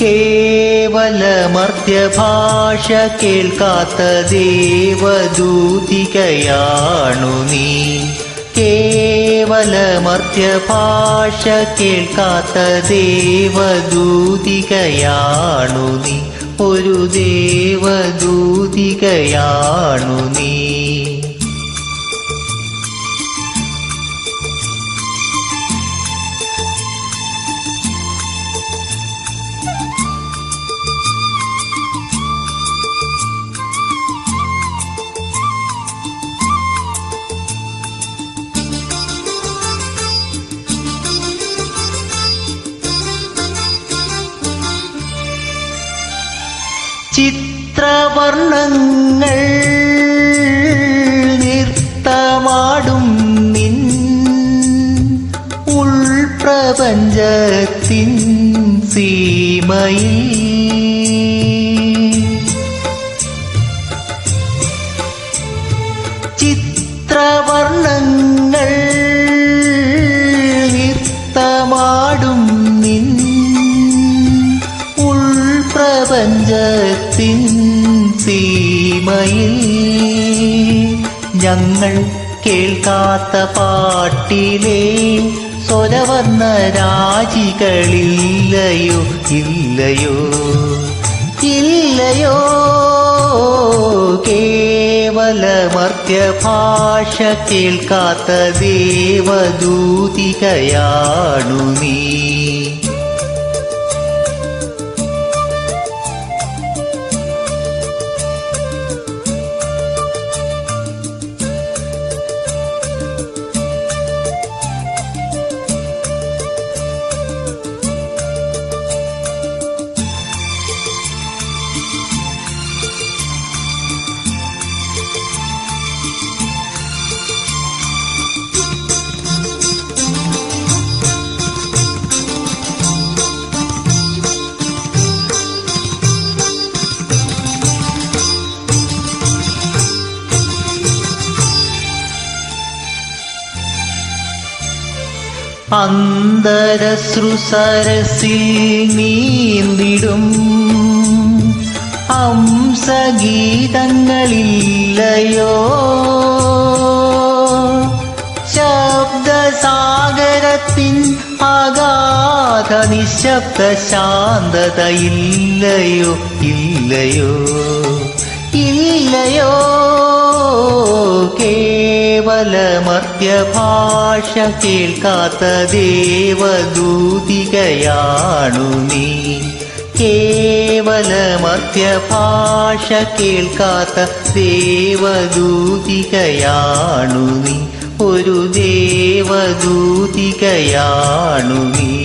കേവലമർത്യഭാഷ കേൾക്കാത്ത ദേവദൂതികയാണു നീ. കേവലമർത്യഭാഷ കേൾക്കാത്ത ദേവദൂതികയാണു നീ. ഒരു ദേവദൂതികയാണു നീ. ചിത്രവർണങ്ങൾ നൃത്തമാടും നിൻ ഉൾപ്രപഞ്ചത്തിൻ സീമയിൽ. ചിത്രവർണങ്ങൾ ഉൾപ്രപഞ്ചത്തിൻ സീമയിൽ ഞങ്ങൾ കേൾക്കാത്ത പാട്ടിലെ സ്വരവർണ രാജികളില്ലയോ ഇല്ലയോ? ഇല്ലയോ? കേവലമർത്യഭാഷ കേൾക്കാത്ത ദേവദൂതികയാണു നീ. അന്തരശ്രുസരസിൽ നീന്തിടും. ഹംസഗീതങ്ങളില്ലയോ ശബ്ദസാഗരത്തിൻ അഗാധ നിശബ്ദ ശാന്തതയില്ലയോ ഇല്ലയോ. ഇല്ലയോ കേവലമർത്യഭാഷ കേൾക്കാത്ത ദേവദൂതികയാണു നീ. കേവലമർത്യഭാഷ കേൾക്കാത്ത ദേവദൂതികയാണു നീ. ഒരു ദേവദൂതികയാണു നീ.